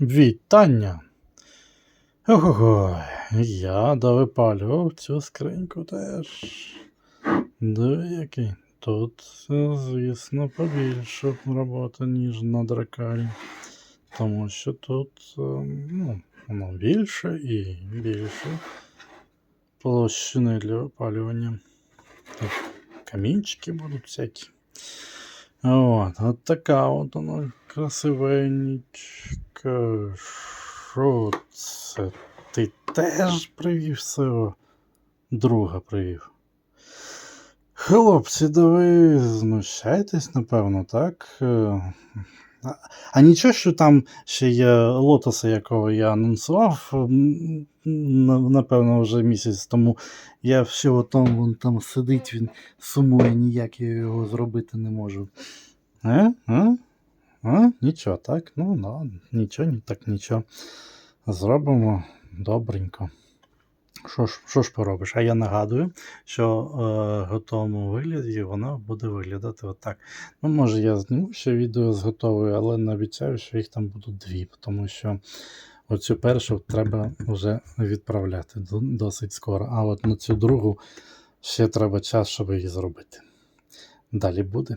Вітання! Ого, я довипалював цю скриньку теж. Диви який. Тут, звісно, побільше роботи, ніж на дракарі. Тому що тут е, ну, воно більше і більше площини для випалювання. Тут камінчики будуть всякі. От, от така от вона красивенька. Що це? Ти теж привів свого друга привів. Хлопці, да ви знущаєтесь, напевно, так? А, нічого, що там ще є лотоса, якого я анонсував, напевно, вже місяць тому. Я всього там, вон там сидить, він сумує, ніяк я його зробити не можу. А? А? А? Нічого, так? Ну, ну, нічого, так нічого. Зробимо добренько. Що ж, що ж поробиш? А я нагадую, що е, в готовому вигляді воно буде виглядати отак. Ну, може, я зніму ще відео з готовою, але не обіцяю, що їх там будуть дві, тому що оцю першу треба вже відправляти досить скоро. А от на цю другу ще треба час, щоб її зробити. Далі буде.